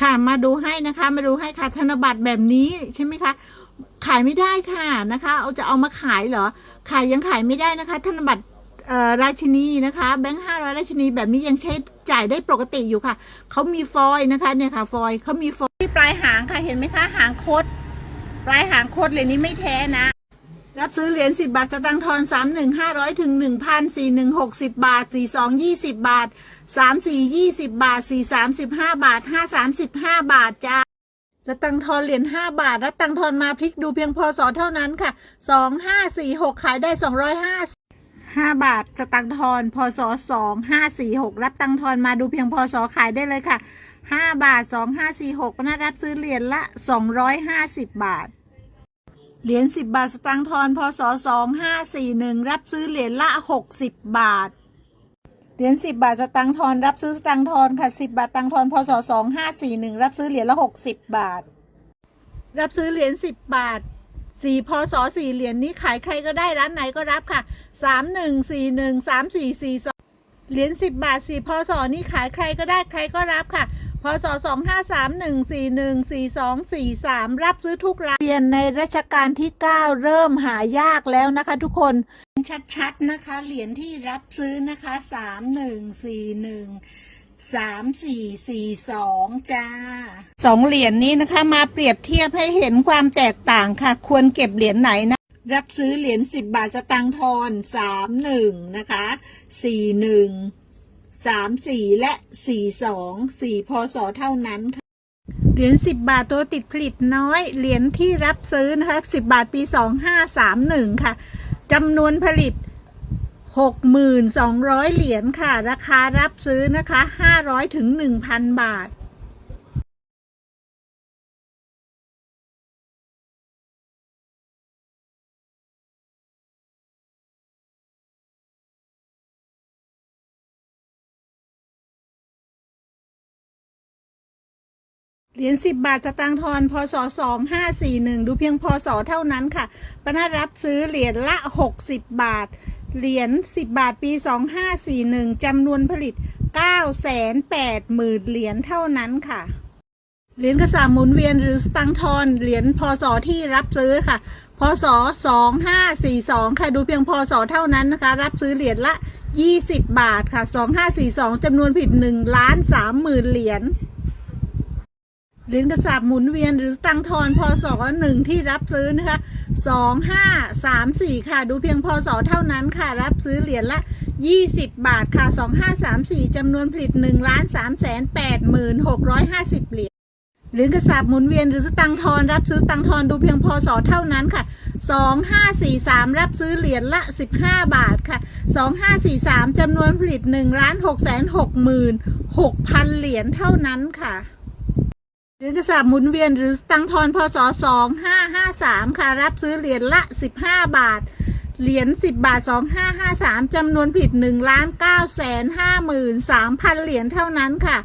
ค่ะมาดูให้นะคะมาดูให้ค่ะธนบัตรแบบนี้ใช่ไหมคะ ขายไม่ได้ค่ะนะคะ เอาจะเอามาขายเหรอขายยังขายไม่ได้นะคะ ธนบัตรราชินีนะคะแบงค์ห้าร้อยราชินีแบบนี้ยังใช้จ่ายได้ปกติอยู่ค่ะเขามีฟอยนะคะเนี่ยค่ะฟอยเขามีฟอยที่ปลายหางค่ะเห็นไหมคะหางคด ปลายหางคดเหรียนี้ไม่แท้นะ รับซื้อเหรียญสิบาทสตางค์ทอนสามหนึ่งห้าร้อยถึงหนึ่งพันสี่หนึ่งหกสิบบาทสี่สองยี่สิบบาทสามสี่ยี่สิบบาทสี่สามสิบห้าบาทห้าสามสิบห้าบาทจ้าสตังทอนเหรียญห้าบาท รับตังทอนมาพลิกดูเพียงพอสอเท่านั้นค่ะสองห้าสี่หกขายได้สองร้อยห้าห้าบาทสตังทอนพศสองห้าสี่หกรับตังทอนมาดูเพียงพศขายได้เลยค่ะห้าบาทสองห้าสี่หกนะรับซื้อเหรียญละสองร้อยห้าสิบบาท เหรียญสิบบาทสตางค์ทอนพศสองห้าสี่หนึ่งรับซื้อเหรียญละหกสิบบาท เหรียญสิบบาทสตางค์ทอนรับซื้อสตางค์ทอนค่ะสิบบาทตังค์ทอนพศสองห้าสี่หนึ่งรับซื้อเหรียญละหกสิบบาท รับซื้อเหรียญสิบบาทสี่พศสี่เหรียญนี้ขายใครก็ได้ร้านไหนก็รับค่ะสามหนึ่งสี่หนึ่งสามสี่สี่สองเหรียญสิบบาทสี่พศนี่ขายใครก็ได้ใครก็รับค่ะ พศสองห้าสามหนึ่งสี่หนึ่งสี่สองสี่สามรับซื้อทุกร้านเรียนในรัชกาลที่เก้าเริ่มหายากแล้วนะคะทุกคนชัดๆนะคะ เหรียญที่รับซื้อนะคะสามหนึ่งสี่หนึ่งสามสี่สี่สองจ้าสองเหรียญนี้นะคะ มาเปรียบเทียบให้เห็นความแตกต่างค่ะ ควรเก็บเหรียญไหนนะรับซื้อเหรียญสิบบาทสตางค์ทอนสามหนึ่งนะคะสี่หนึ่ง สามสี่และสี่สองสี่พศเท่านั้นค่ะเหรียญสิบบาทตัวติดผลิตน้อย เหรียญที่รับซื้อนะคะสิบบาทปีสองห้าสามหนึ่งค่ะจำนวนผลิตหกหมื่นสองร้อยเหรียญค่ะ ราคารับซื้อนะคะห้าร้อยถึงหนึ่งพันบาท เหรียญสิบบาทสตางค์ทอนพศสองห้าสี่หนึ่งดูเพียงพศเท่านั้นค่ะปนารับซื้อเหรียญละหกสิบบาท เหรียญสิบบาทปีสองห้าสี่หนึ่งจำนวนผลิตเก้าแสนแปดหมื่นเหรียญเท่านั้นค่ะ เหรียญกระสาหมุนเวียนหรือสตังค์ทอนเหรียญพศที่รับซื้อค่ะพศสองห้าสี่สองค่ะดูเพียงพศเท่านั้นนะคะ รับซื้อเหรียญละยี่สิบบาทค่ะสองห้าสี่สองจำนวนผลิตหนึ่งล้านสามหมื่นเหรียญ เหรียญกระสาบหมุนเวียนหรือตังทอนพศหนึ่งที่รับซื้อนะคะสองห้าสามสี่ค่ะ ดูเพียงพศเท่านั้นค่ะ รับซื้อเหรียญละยี่สิบบาทค่ะสองห้าสามสี่จำนวนผลิตหนึ่งล้านสามแสนแปดหมื่นหกร้อยห้าสิบเหรียญเหรียญกระสาบหมุนเวียนหรือสตังทอนรับซื้อตังทอนดูเพียงพศเท่านั้นค่ะสองห้าสี่สามรับซื้อเหรียญละสิบห้าบาทค่ะสองห้าสี่สามจำนวนผลิตหนึ่งล้านหกแสนหกหมื่นหกพันเหรียญเท่านั้นค่ะ เหรียญกระสาบหมุนเวียนหรือตังทอนพศสองห้าห้าสามค่ะ รับซื้อเหรียญละสิบห้าบาท เหรียญสิบบาทสองห้าห้าสามจำนวนผิดหนึ่งล้านเก้าแสนห้าหมื่นสามพันเหรียญเท่านั้นค่ะ